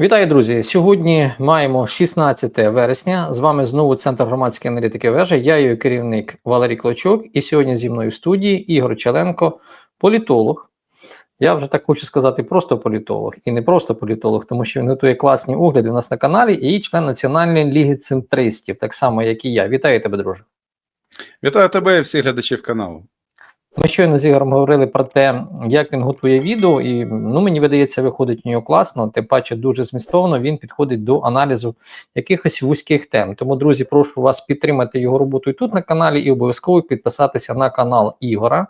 Вітаю, друзі! Сьогодні маємо 16 вересня. З вами знову Центр громадської аналітики вежа. Я її керівник Валерій Клочок, і сьогодні зі мною в студії Ігор Челенко, політолог. Я вже так хочу сказати, просто політолог і не просто політолог, тому що він готує класні огляди у нас на каналі і член Національної ліги центристів, так само як і я. Вітаю тебе, друже. Вітаю тебе і всіх глядачів каналу. Ми щойно з Ігорем говорили про те, як він готує відео, і ну мені видається, виходить у нього класно. Тим паче дуже змістовно він підходить до аналізу якихось вузьких тем. Тому, друзі, прошу вас підтримати його роботу і тут на каналі, і обов'язково підписатися на канал Ігора.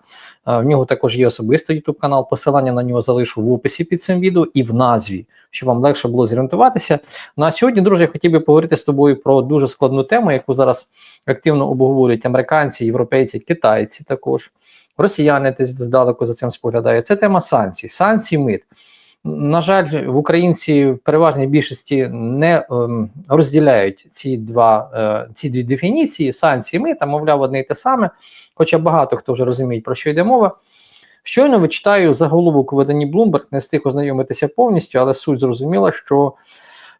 В нього також є особистий YouTube канал. Посилання на нього залишу в описі під цим відео і в назві, щоб вам легше було зорієнтуватися. На сьогодні, друзі, я хотів би поговорити з тобою про дуже складну тему, яку зараз активно обговорюють американці, європейці, китайці також. Росіяни десь здалеку за цим споглядають. Це тема санкцій, санкцій мит. На жаль, в українці в переважній більшості не ем, розділяють ці два е, ці дві дефініції санкції мита, мовляв, одне і те саме. Хоча багато хто вже розуміє, про що йде мова. Щойно вичитаю заголовок у виданні Bloomberg, не встиг ознайомитися повністю, але суть зрозуміла, що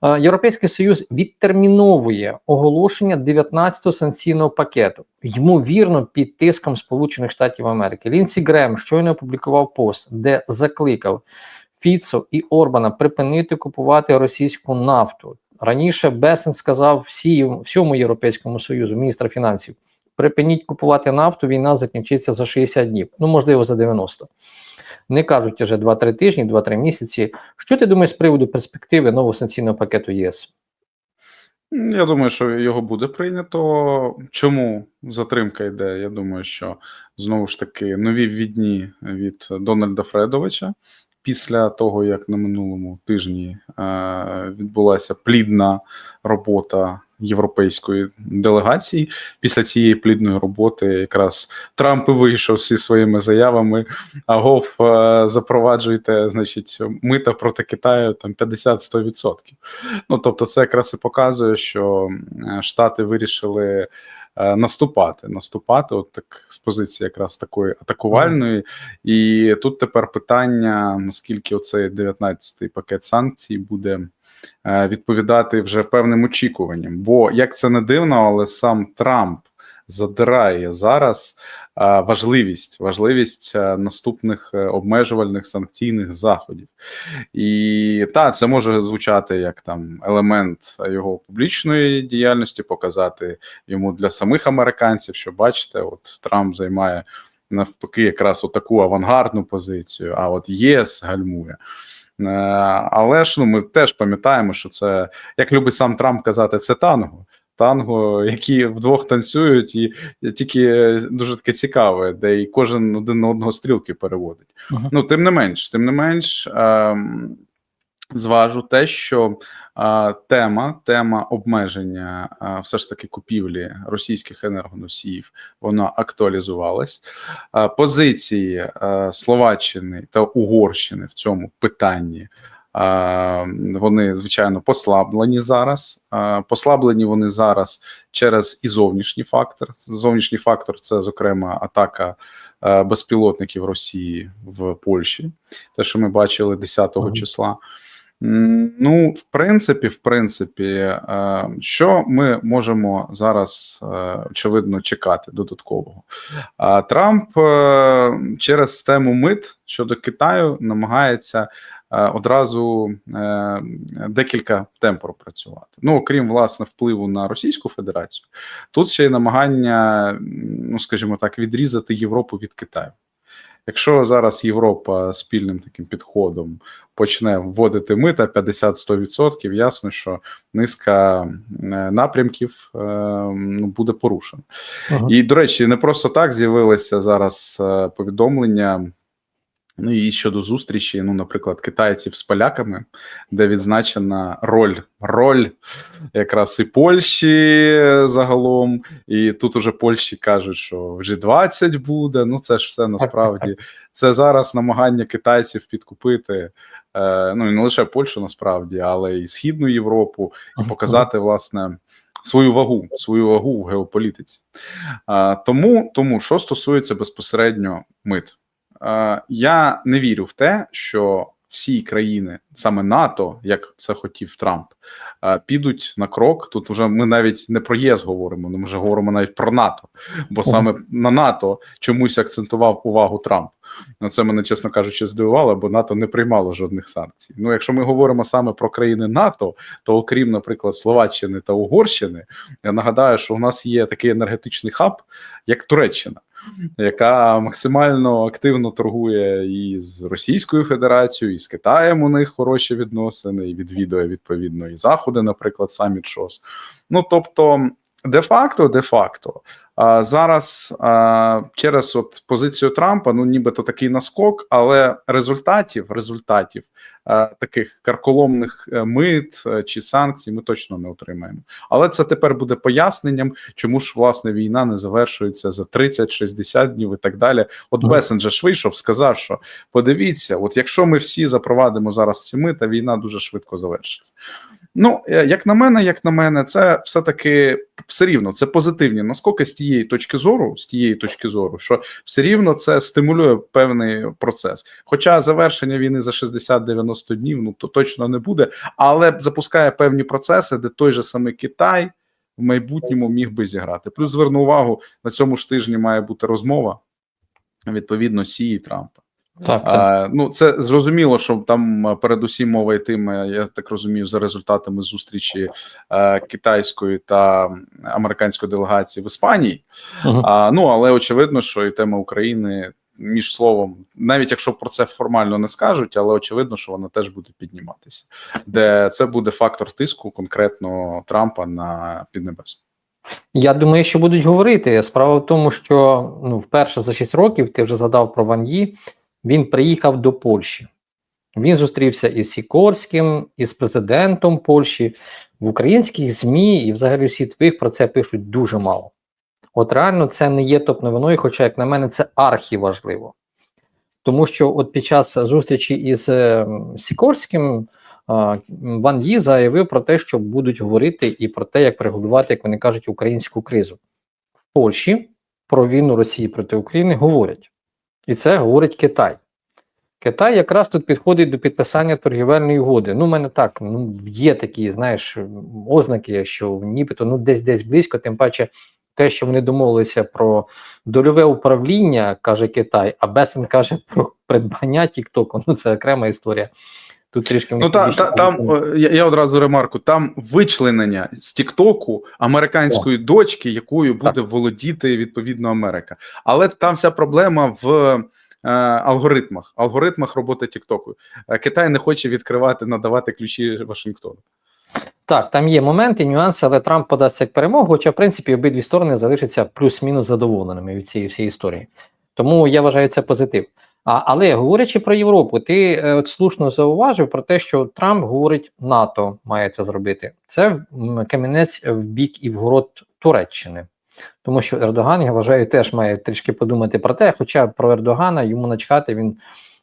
Європейський Союз відтерміновує оголошення 19-го санкційного пакету, ймовірно, під тиском Сполучених Штатів Америки. Лінсі Грем щойно опублікував пост, де закликав Фіцо і Орбана припинити купувати російську нафту. Раніше Бесен сказав всі, всьому Європейському Союзу, міністра фінансів, припиніть купувати нафту, війна закінчиться за 60 днів, ну можливо, за 90. Не кажуть вже 2-3 тижні, 2-3 місяці. Що ти думаєш з приводу перспективи нового санкційного пакету ЄС? Я думаю, що його буде прийнято. Чому затримка йде? Я думаю, що знову ж таки нові відні від Дональда Фредовича. Після того, як на минулому тижні е, відбулася плідна робота європейської делегації, після цієї плідної роботи якраз Трамп і вийшов зі своїми заявами. Агов е, запроваджуйте, значить, мита проти Китаю там 50-100%. Ну тобто, це якраз і показує, що Штати вирішили. Наступати, наступати, от так з позиції якраз такої атакувальної, і тут тепер питання: наскільки оцей 19-й пакет санкцій буде відповідати вже певним очікуванням. Бо як це не дивно, але сам Трамп задирає зараз важливість важливість наступних е, обмежувальних санкційних заходів. І та це може звучати як там елемент його публічної діяльності, показати йому для самих американців, що бачите, от Трамп займає навпаки якраз таку авангардну позицію. А от ЄС гальмує. Е, але ж ну ми теж пам'ятаємо, що це як любить сам Трамп казати, це танго. Танго, які вдвох танцюють, і тільки дуже таке цікаве, де і кожен один на одного стрілки переводить. Uh -huh. Ну тим не менш, тим не менш. Ем, зважу те, що а, тема тема обмеження а, все ж таки купівлі російських енергоносіїв вона актуалізувалась. А, позиції а, Словаччини та Угорщини в цьому питанні. Вони звичайно послаблені зараз. Послаблені вони зараз через і зовнішній фактор. Зовнішній фактор це, зокрема, атака безпілотників Росії в Польщі, те, що ми бачили 10 го числа. Ну, в принципі, в принципі, що ми можемо зараз очевидно чекати додаткового? Трамп е, через тему мит щодо Китаю намагається. Одразу е, декілька тем пропрацювати. Ну, окрім власне впливу на Російську Федерацію, тут ще й намагання, ну скажімо так, відрізати Європу від Китаю. Якщо зараз Європа спільним таким підходом почне вводити мита 50-100%, ясно, що низка е, напрямків е, ну, буде порушена. Ага. І, до речі, не просто так з'явилися зараз е, повідомлення. Ну і щодо зустрічі, ну, наприклад, китайців з поляками, де відзначена роль роль якраз і Польщі загалом, і тут уже Польщі кажуть, що вже 20 буде. Ну це ж все насправді це зараз намагання китайців підкупити. Е, ну і не лише Польщу, насправді, але і Східну Європу, і показати власне. Свою вагу, свою вагу в геополітиці. А, Тому, тому що стосується безпосередньо мит, я не вірю в те, що всі країни, саме НАТО, як це хотів Трамп, е, підуть на крок. Тут вже ми навіть не про ЄС говоримо, ми вже говоримо навіть про НАТО, бо саме на НАТО чомусь акцентував увагу Трамп. На це мене, чесно кажучи, здивувало, бо НАТО не приймало жодних санкцій. Ну, якщо ми говоримо саме про країни НАТО, то окрім, наприклад, Словаччини та Угорщини, я нагадаю, що у нас є такий енергетичний хаб, як Туреччина, яка максимально активно торгує і з Російською Федерацією, і з Китаєм у них хороші відносини, і відвідує відповідно і заходи, наприклад, саміт ШОС. Ну тобто, де-факто, де-факто. А зараз а, через от позицію Трампа, ну нібито такий наскок, але результатів результатів а, таких карколомних е, мит е, чи санкцій ми точно не отримаємо. Але це тепер буде поясненням, чому ж власне війна не завершується за 30-60 днів і так далі. От Мгм. Бесенджер ж вийшов, сказав, що подивіться, от якщо ми всі запровадимо зараз ці мита, війна дуже швидко завершиться. Ну, е, як на мене, як на мене, це все-таки все рівно це позитивні наскоки з тієї точки зору, з тієї точки зору, що все рівно це стимулює певний процес. Хоча завершення війни за 60-90 днів ну то точно не буде, але запускає певні процеси, де той же самий Китай в майбутньому міг би зіграти. Плюс зверну увагу на цьому ж тижні має бути розмова відповідно Сі і Трампа. Так, так. А, ну, це зрозуміло, що там е, передусім мова йтиме, я так розумію, за результатами зустрічі е, китайської та американської делегації в Іспанії. Мгм. А, ну але очевидно, що і тема України між словом, навіть якщо про це формально не скажуть, але очевидно, що вона теж буде підніматися, де це буде фактор тиску конкретно Трампа на Піднебес. Я думаю, що будуть говорити. Справа в тому, що ну, вперше за 6 років ти вже згадав про Ван Ї, він приїхав до Польщі. Він зустрівся із Сікорським, із президентом Польщі. В українських ЗМІ і взагалі всі твих про це пишуть дуже мало. От реально це не є топ-новиною, хоча, як на мене, це архіважливо. Тому що от під час зустрічі із е, Сікорським Ван Ї заявив про те, що будуть говорити і про те, як регулювати, як вони кажуть, українську кризу. В Польщі про війну Росії проти України говорять. І це говорить Китай. Китай якраз тут підходить до підписання торгівельної угоди. Ну, в мене так, ну, є такі, знаєш, ознаки, що нібито ну, десь десь близько, тим паче те, що вони домовилися про дольове управління, каже Китай, а Бесен каже про придбання Тіктоку. Ну, це окрема історія. Тут трішки Ну та, та там е, я, я одразу ремарку. Там вичленення з Тіктоку американської дочки, якою буде володіти відповідно Америка. Але там вся проблема в е, алгоритмах, алгоритмах роботи Тіктоку. Е, Китай не хоче відкривати, надавати ключі Вашингтону. Так, там є моменти, нюанси, але Трамп подасться як перемогу, хоча, в принципі, обидві сторони залишаться плюс-мінус задоволеними від цієї всієї історії. Тому я вважаю це позитив. А, але говорячи про Європу, ти е, от слушно зауважив про те, що Трамп говорить, НАТО має це зробити. Це камінець в бік і вгород Туреччини. Тому що Ердоган, я вважаю, теж має трішки подумати про те, хоча про Ердогана йому начхати він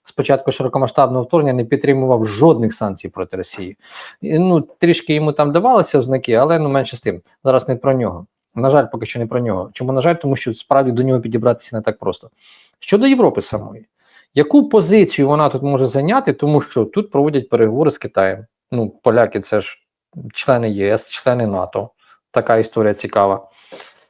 спочатку широкомасштабного вторгнення не підтримував жодних санкцій проти Росії. І, ну, трішки йому там давалися ознаки, але ну менше з тим. Зараз не про нього. На жаль, поки що не про нього. Чому на жаль, тому що справді до нього підібратися не так просто. Щодо Європи самої, яку позицію вона тут може зайняти, тому що тут проводять переговори з Китаєм. Ну, поляки це ж члени ЄС, члени НАТО. Така історія цікава.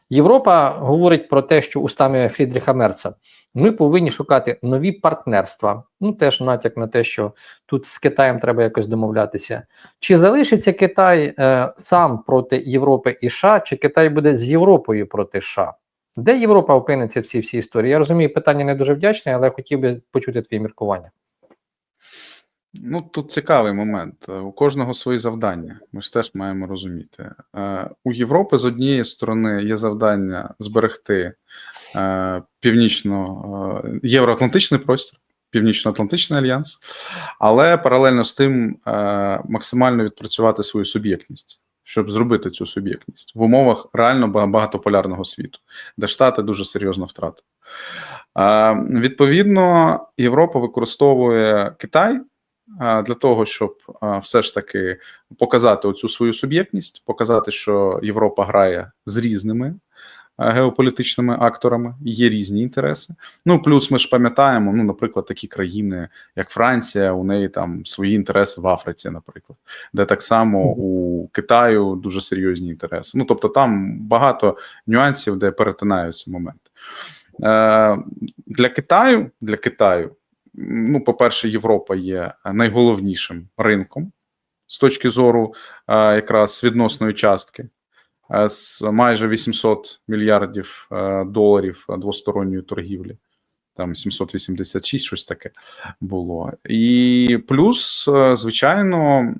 Європа говорить про те, що устами Фрідріха Мерца ми повинні шукати нові партнерства. Ну теж натяк на те, що тут з Китаєм треба якось домовлятися. Чи залишиться Китай е, сам проти Європи і США, чи Китай буде з Європою проти США? Де Європа опиниться в цій всій історії? Я розумію, питання не дуже вдячне, але хотів би почути твої міркування. Ну тут цікавий момент. Е, У кожного свої завдання. Ми ж теж маємо розуміти. Е, У Європи з однієї сторони є завдання зберегти е, північно євроатлантичний простір, Північно-Атлантичний альянс, але паралельно з тим максимально відпрацювати свою суб'єктність. Щоб зробити цю суб'єктність в умовах реально багатополярного світу, де Штати дуже серйозно втратили. Відповідно, Європа використовує Китай для того, щоб все ж таки показати оцю свою суб'єктність, показати, що Європа грає з різними геополітичними акторами, є різні інтереси. Ну плюс ми ж пам'ятаємо, ну, наприклад, такі країни, як Франція, у неї там свої інтереси в Африці, наприклад, де так само у Китаю дуже серйозні інтереси. Ну тобто, там багато нюансів, де перетинаються моменти. Е, Для Китаю, для Китаю, ну, по-перше, Європа є найголовнішим ринком з точки зору е, якраз відносної частки. Е, З майже 800 мільярдів е, доларів двосторонньої торгівлі, там 786, щось таке було. І плюс, е, звичайно,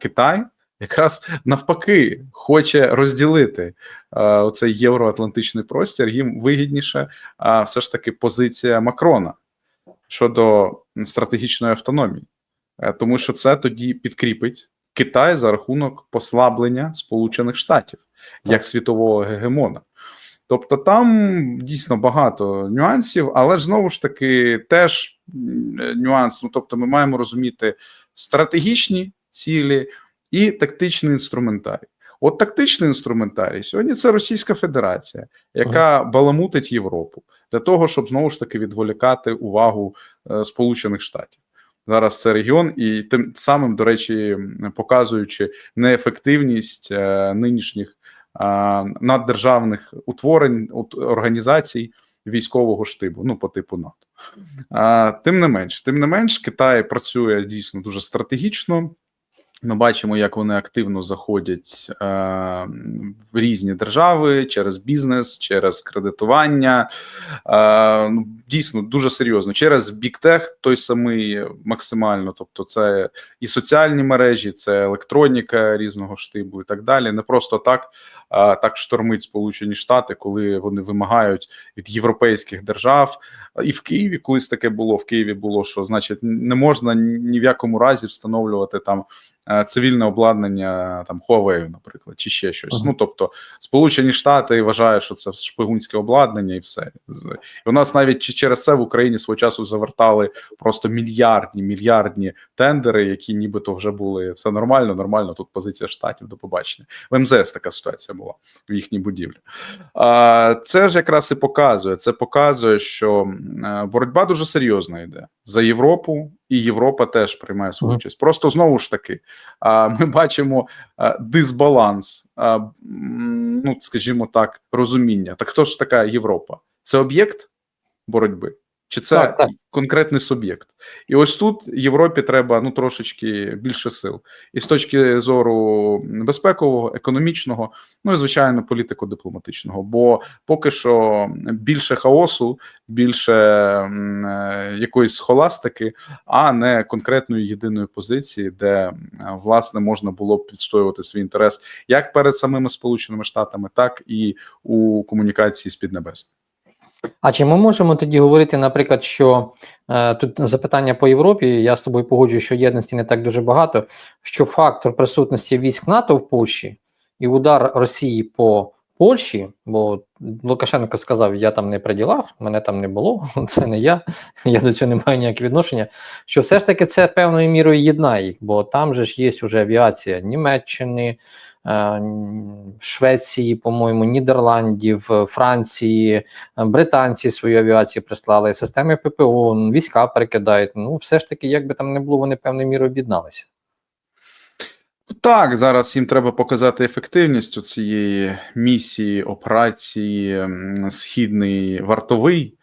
Китай якраз навпаки хоче розділити оцей євроатлантичний простір. Їм вигідніше е, все ж таки позиція Макрона щодо стратегічної автономії, тому що це тоді підкріпить Китай за рахунок послаблення Сполучених Штатів як світового гегемона. Тобто там дійсно багато нюансів, але ж знову ж таки теж е, нюанс. Ну тобто, ми маємо розуміти стратегічні цілі і тактичний інструментарій. От тактичний інструментарій сьогодні це Російська Федерація, яка баламутить Європу для того, щоб знову ж таки відволікати увагу е, Сполучених Штатів. Зараз це регіон, і тим самим, до речі, показуючи неефективність е, нинішніх е, наддержавних утворень організацій військового штибу, ну по типу НАТО. А, тим не менш, тим не менш, Китай працює дійсно дуже стратегічно. Ми бачимо, як вони активно заходять е, в різні держави через бізнес, через кредитування. Е, ну, дійсно дуже серйозно. Через біктех той самий максимально. Тобто, це і соціальні мережі, це електроніка різного штибу і так далі. Не просто так, а так штормить Сполучені Штати, коли вони вимагають від європейських держав. І в Києві колись таке було. В Києві було що, значить, не можна ні в якому разі встановлювати там е, цивільне обладнання там Huawei, наприклад, чи ще щось. Ага. Ну тобто, Сполучені Штати вважають, що це шпигунське обладнання, і все. І у нас навіть через це в Україні свого часу завертали просто мільярдні мільярдні тендери, які нібито вже були все нормально, нормально. Тут позиція штатів до побачення. В МЗС така ситуація була в їхній будівлі. Це ж якраз і показує. Це показує, що е, боротьба дуже серйозна йде за Європу, і Європа теж приймає свою участь. Просто знову ж таки, а, ми бачимо дисбаланс, ну скажімо так, розуміння. Так хто ж така Європа? Це об'єкт боротьби? Чи це Так, так. конкретний суб'єкт? І ось тут Європі треба ну трошечки більше сил, і з точки зору безпекового, економічного, ну і звичайно, політико-дипломатичного. Бо поки що більше хаосу, більше е, якоїсь схоластики, а не конкретної єдиної позиції, де е, власне можна було б відстоювати свій інтерес як перед самими Сполученими Штатами, так і у комунікації з Піднебесним. А чи ми можемо тоді говорити, наприклад, що е, тут запитання по Європі, я з тобою погоджую, що єдності не так дуже багато, що фактор присутності військ НАТО в Польщі і удар Росії по Польщі, бо Лукашенко сказав, я там не при ділах, мене там не було, це не я, я до цього не маю ніякого відношення. Що все ж таки це певною мірою єднає їх, бо там же ж є вже авіація Німеччини. Е, Швеції, по-моєму, Нідерландів, е, Франції, е, британці свою авіацію прислали, системи ППО, війська перекидають. Ну, все ж таки, як би там не було, вони певною мірою об'єдналися. Так, зараз їм треба показати ефективність цієї місії операції Східний вартовий.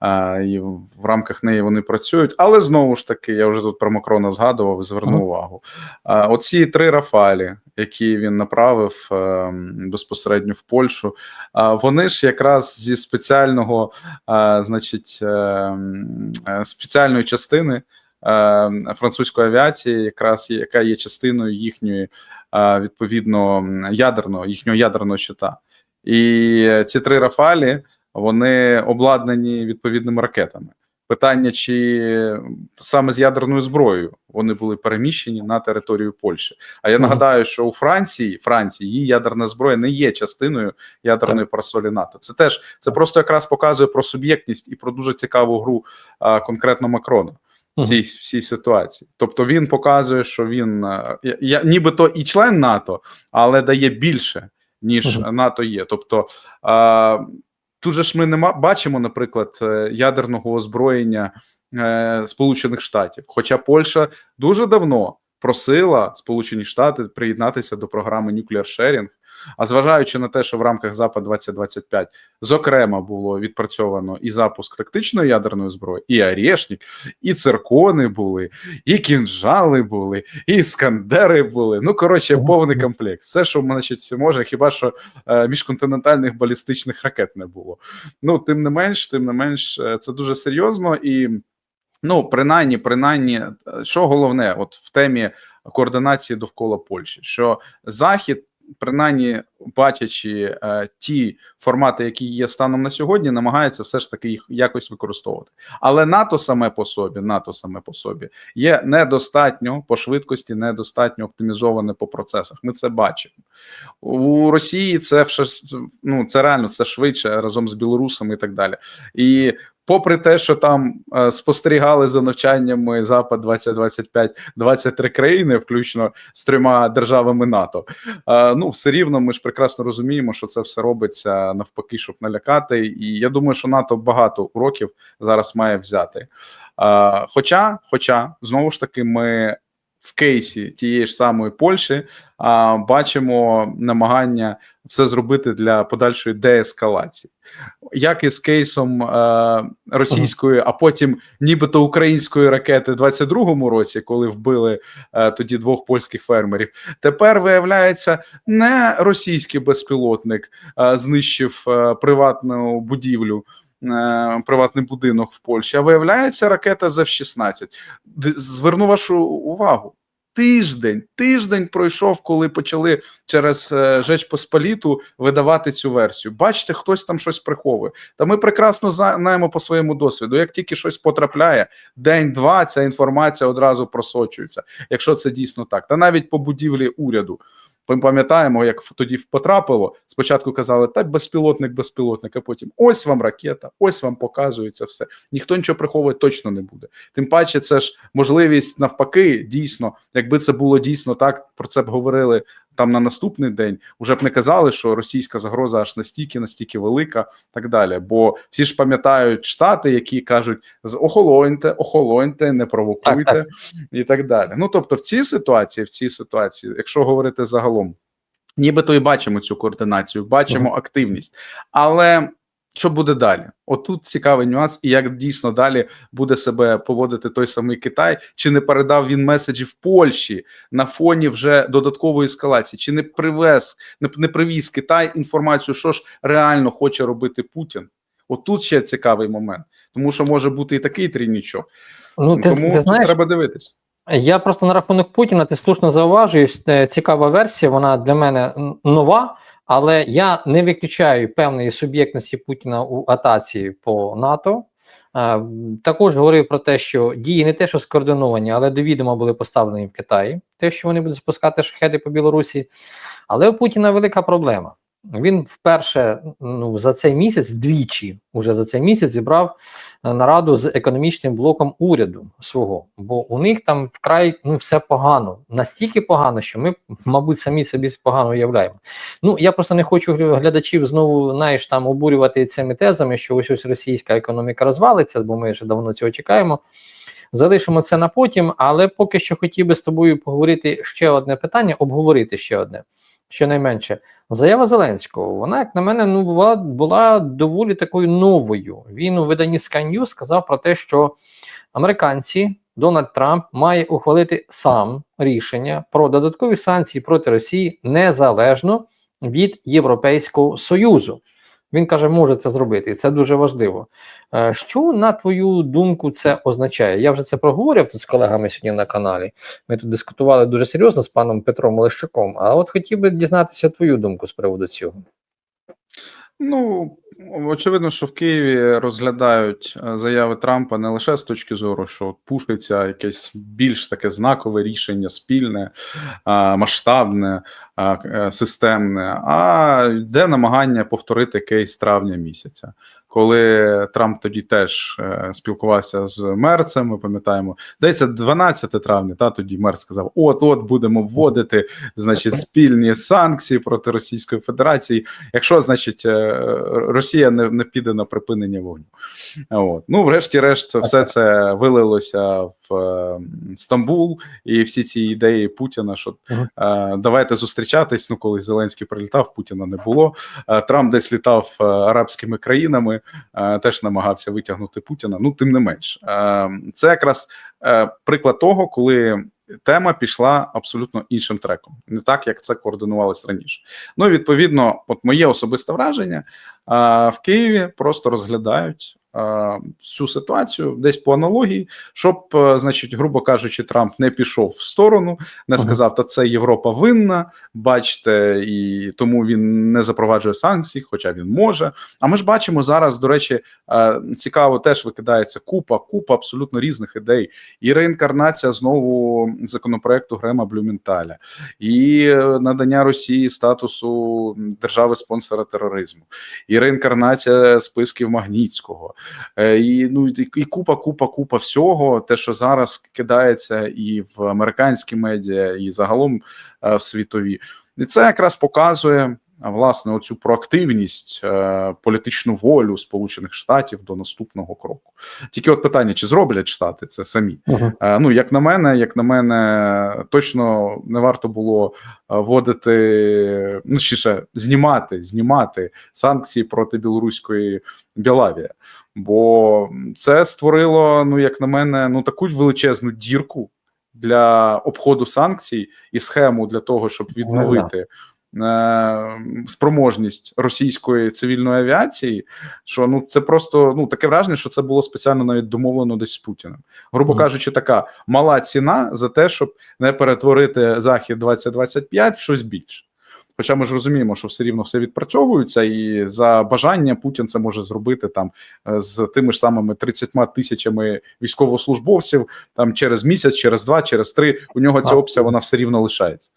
А, і в рамках неї вони працюють. Але знову ж таки, я вже тут про Макрона згадував і зверну Ага. увагу. А, оці три Рафалі, які він направив ем, безпосередньо в Польщу, а, вони ж якраз зі спеціального, а, значить, ем, е, спеціальної частини. е, Французької авіації, якраз яка є частиною їхньої відповідно ядерного їхнього ядерного щита, і ці три Рафалі вони обладнані відповідними ракетами. Питання, чи саме з ядерною зброєю вони були переміщені на територію Польщі. А я нагадаю, що у Франції Франції її ядерна зброя не є частиною ядерної парасолі НАТО. Це теж це просто якраз показує про суб'єктність і про дуже цікаву гру а, конкретно Макрона в цій всій ситуації. Тобто він показує, що він е, я, я, нібито і член НАТО, але дає більше. ніж Мгм. НАТО є. Тобто а, тут же ж ми не бачимо, наприклад, е, ядерного озброєння е, Сполучених Штатів. Хоча Польща дуже давно просила Сполучені Штати приєднатися до програми Nuclear Sharing, а зважаючи на те, що в рамках Запад 2025 зокрема було відпрацьовано і запуск тактичної ядерної зброї, і Орешник, і циркони були, і кінжали були, і іскандери були. Ну коротше, повний комплект. Все, що значить, може, хіба що е, міжконтинентальних балістичних ракет не було. Ну, тим не менш, тим не менш, е, це дуже серйозно і. Ну, принаймні, принаймні, е, що головне, от в темі координації довкола Польщі, що Захід, принаймні, бачачи е, ті формати, які є станом на сьогодні, намагається все ж таки їх якось використовувати. Але НАТО саме по собі, НАТО саме по собі є недостатньо по швидкості, недостатньо оптимізоване по процесах. Ми це бачимо у Росії. Це ну це реально це швидше разом з білорусами і так далі. І попри те, що там е, спостерігали за навчаннями Запад 2025 23 країни, включно з трьома державами НАТО. Е, ну все рівно, ми ж прекрасно розуміємо, що це все робиться навпаки, щоб налякати. І я думаю, що НАТО багато уроків зараз має взяти. Хоча, хоча знову ж таки, ми в кейсі тієї ж самої Польщі а, бачимо намагання все зробити для подальшої деескалації, як і з кейсом е, російської, а потім нібито української ракети в 22-му році, коли вбили е, тоді двох польських фермерів. Тепер виявляється, не російський безпілотник е, знищив е, приватну будівлю. Е, Приватний будинок в Польщі, а виявляється ракета ЗЕВ-16. Д- Зверну вашу увагу. Тиждень, тиждень пройшов, коли почали через е, Жеч Посполіту видавати цю версію. Бачите, хтось там щось приховує. Та ми прекрасно знаємо по своєму досвіду. Як тільки щось потрапляє, день-два ця інформація одразу просочується, якщо це дійсно так. Та навіть по будівлі уряду. Пам'ятаємо, як тоді потрапило. Спочатку казали, так безпілотник, безпілотник, а потім ось вам ракета, ось вам показується все. Ніхто нічого приховувати точно не буде. Тим паче, це ж можливість навпаки, дійсно, якби це було дійсно так, про це б говорили там на наступний день. Уже б не казали, що російська загроза аж настільки, настільки велика, так далі. Бо всі ж пам'ятають штати, які кажуть: охолоньте, охолоньте, не провокуйте Так, так. і так далі. Ну тобто, в цій ситуації, в цій ситуації, якщо говорити загалом, нібито і бачимо цю координацію, бачимо активність, але. Що буде далі? Отут цікавий нюанс, і як дійсно далі буде себе поводити той самий Китай, чи не передав він меседжі в Польщі на фоні вже додаткової ескалації, чи не привез, не, не привіз Китай інформацію, що ж реально хоче робити Путін? Отут ще цікавий момент, тому що може бути і такий трійнічок. Ну, ти, тому ти знаєш, треба дивитись. Я просто на рахунок Путіна, ти слушно зауважуєш, е, цікава версія, вона для мене нова, але я не виключаю певної суб'єктності Путіна у атаці по НАТО. Е, Також говорив про те, що дії не те, що скоординовані, але до відома були поставлені в Китаї, те, що вони будуть спускати шахеди по Білорусі. Але у Путіна велика проблема. Він вперше ну, за цей місяць, двічі уже за цей місяць зібрав е, нараду з економічним блоком уряду свого, бо у них там вкрай ну все погано, настільки погано, що ми, мабуть, самі собі погано уявляємо. Ну я просто не хочу глядачів знову знаєш, там обурювати цими тезами, що ось ось російська економіка розвалиться, бо ми вже давно цього чекаємо. Залишимо це на потім, але поки що хотів би з тобою поговорити ще одне питання, обговорити ще одне. Щонайменше, заява Зеленського, вона, як на мене, ну була, була доволі такою новою. Він у виданні Sky News сказав про те, що американці Дональд Трамп має ухвалити сам рішення про додаткові санкції проти Росії незалежно від Європейського Союзу. Він каже, може це зробити, і це дуже важливо. Е, Що на твою думку це означає? Я вже це проговорив з колегами сьогодні на каналі. Ми тут дискутували дуже серйозно з паном Петром Олещуком. А от хотів би дізнатися твою думку з приводу цього. Ну очевидно, що в Києві розглядають е, заяви Трампа не лише з точки зору, що пушиться якесь більш таке знакове рішення, спільне, масштабне, е, системне, а йде намагання повторити кейс травня місяця, коли Трамп тоді теж е, спілкувався з Мерцем. Ми пам'ятаємо, здається, 12 травня. Та тоді мер сказав: от от будемо вводити значить спільні санкції проти Російської Федерації. Якщо значить е, Росія не, не піде на припинення вогню. От. Ну, врешті-решт, все це вилилося в Стамбул, і всі ці ідеї Путіна, що Мгм. е, давайте зустрічатись. Ну, коли Зеленський прилітав, Путіна не було. Е, Трамп десь літав е, арабськими країнами, е, теж намагався витягнути Путіна. Ну, тим не менш, це якраз приклад того, коли. Тема пішла абсолютно іншим треком, не так як це координувалось раніше. Ну і відповідно, от моє особисте враження а, в Києві просто розглядають цю ситуацію десь по аналогії, щоб, значить, грубо кажучи, Трамп не пішов в сторону, не сказав, та це Європа винна, бачите, і тому він не запроваджує санкції, хоча він може. А ми ж бачимо зараз, до речі, цікаво, теж викидається купа, купа абсолютно різних ідей. І реінкарнація знову законопроекту Грема Блюменталя, і е, надання Росії статусу держави-спонсора тероризму, і реінкарнація списків Магнітського, е, і ну і, і купа, купа, купа всього, те, що зараз кидається і в американські медіа, і загалом е, в світові. І це якраз показує. Власне, оцю проактивність, е, політичну волю Сполучених Штатів до наступного кроку. Тільки от питання: чи зроблять штати це самі? Мгм. Е, Ну, як на мене, як на мене, точно не варто було е, вводити, ну ще ще знімати, знімати санкції проти білоруської Білавія. Бо це створило, ну як на мене, ну таку величезну дірку для обходу санкцій і схему для того, щоб відновити. Е, Спроможність російської цивільної авіації, що ну це просто ну таке враження, що це було спеціально навіть домовлено десь з Путіним. Грубо Мгм. кажучи, така мала ціна за те, щоб не перетворити захід 2025 в щось більше. Хоча ми ж розуміємо, що все рівно все відпрацьовується, і за бажання Путін це може зробити там е, з тими ж самими 30 тисячами військовослужбовців там через місяць, через два, через три. У нього ця опція вона все рівно лишається.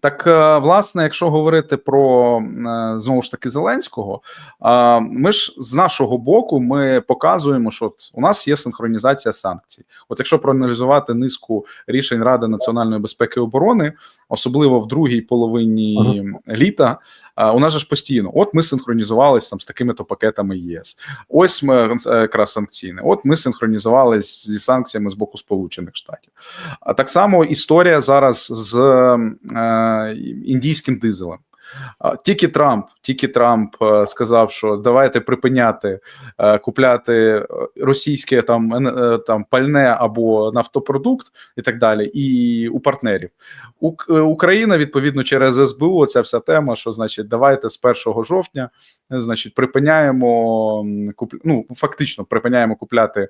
Так, е, власне, якщо говорити про е, знову ж таки Зеленського, е, ми ж з нашого боку ми показуємо, що от у нас є синхронізація санкцій. От якщо проаналізувати низку рішень Ради національної безпеки і оборони, особливо в другій половині літа, е, у нас же ж постійно, от ми синхронізувалися там з такими-то пакетами ЄС. Ось ми е, якраз санкційне. От ми синхронізувалися зі санкціями з боку Сполучених Штатів. А так само історія зараз з е, індійським дизелем. Тільки Трамп, тільки Трамп е, сказав, що давайте припиняти е, купляти е, російське там там пальне або нафтопродукт і так далі. І у партнерів Україна відповідно через СБУ. Ця вся тема, що значить, давайте з 1 жовтня, значить, припиняємо куп... ну, фактично припиняємо купляти,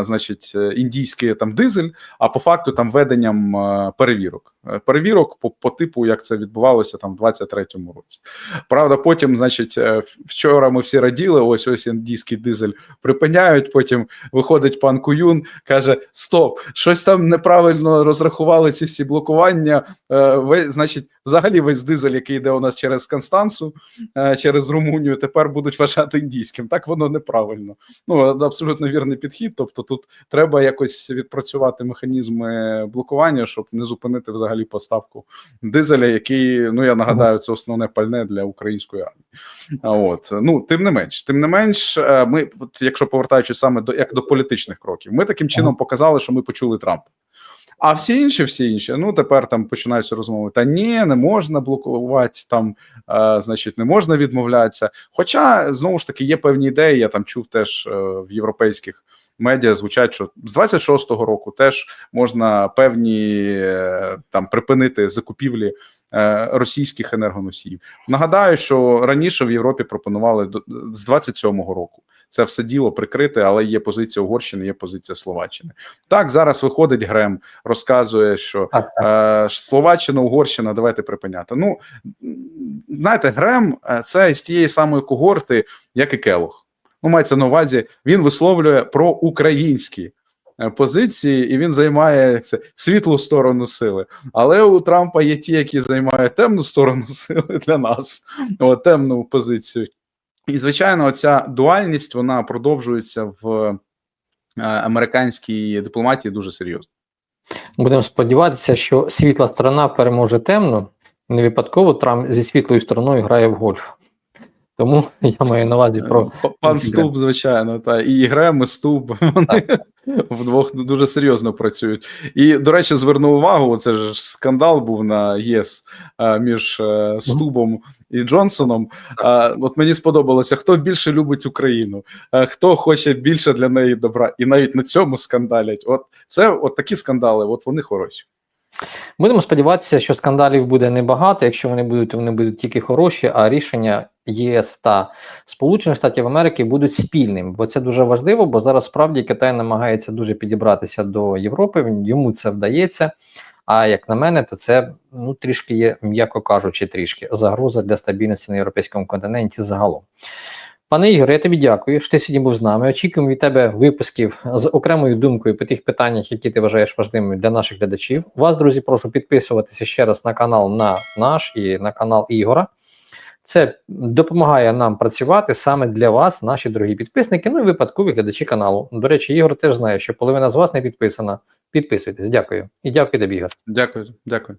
значить, індійський там дизель, а по факту там веденням перевірок. Перевірок по, по типу, як це відбувалося там в 23-му році. Правда, потім, значить, е, вчора ми всі раділи. Ось ось індійський дизель припиняють. Потім виходить пан Куюн, каже: Стоп, щось там неправильно розрахували ці всі блокування. Е, ви, значить, взагалі весь дизель, який йде у нас через Констанцу, е, через Румунію, тепер будуть вважати індійським. Так воно неправильно. Ну абсолютно вірний підхід. Тобто, тут треба якось відпрацювати механізми блокування, щоб не зупинити взагалі поставку дизеля, який, ну я нагадаю, це основне пальне для української армії. А от ну тим не менш, тим не менш, е, ми, от, якщо повертаючись саме до як до політичних кроків, ми таким чином показали, що ми почули Трампа. А всі інші, всі інші, ну тепер там починаються розмови. Та ні, не можна блокувати там, е, значить, не можна відмовлятися. Хоча знову ж таки є певні ідеї. Я там чув теж е, в європейських медіа звучать, що з 26-го року теж можна певні е, там припинити закупівлі російських енергоносіїв. Нагадаю, що раніше в Європі пропонували з 27-го року. Це все діло прикрите, але є позиція Угорщини, є позиція Словаччини. Так, зараз виходить Грем, розказує, що е, Словаччина, Угорщина, давайте припиняти. Ну знаєте, Грем е, це з тієї самої когорти, як і Келох. Ну, мається на увазі, він висловлює про українські е, позиції, і він займає як це світлу сторону сили. Але у Трампа є ті, які займають темну сторону сили для нас, от, темну позицію. І, звичайно, ця дуальність вона продовжується в е, американській дипломатії дуже серйозно. Будемо сподіватися, що світла сторона переможе темну. Не випадково Трамп зі світлою стороною грає в гольф. Тому я маю на увазі про Пан ці Стуб, звичайно, та і Грем, і Стуб, вони вдвох дуже серйозно працюють. І, до речі, звернув увагу: це ж скандал був на ЄС між е, Стубом і Джонсоном. От мені сподобалося, хто більше любить Україну, хто хоче більше для неї добра, і навіть на цьому скандалять. От це от такі скандали, от вони хороші. Будемо сподіватися, що скандалів буде небагато. Якщо вони будуть, то вони будуть тільки хороші, а рішення ЄС та Сполучених Штатів Америки будуть спільним. Бо це дуже важливо, бо зараз справді Китай намагається дуже підібратися до Європи. Йому це вдається. А як на мене, то це ну трішки є, м'яко кажучи, трішки загроза для стабільності на європейському континенті загалом. Пане Ігоре, я тобі дякую, що ти сьогодні був з нами. Очікуємо від тебе випусків з окремою думкою по тих питаннях, які ти вважаєш важливими для наших глядачів. Вас, друзі, прошу підписуватися ще раз на канал на наш і на канал Ігора. Це допомагає нам працювати саме для вас, наші дорогі підписники, ну і випадкові глядачі каналу. До речі, Ігор теж знає, що половина з вас не підписана. Підписуйтесь, дякую. І дякую тобі, Ігор. Дякую, дякую.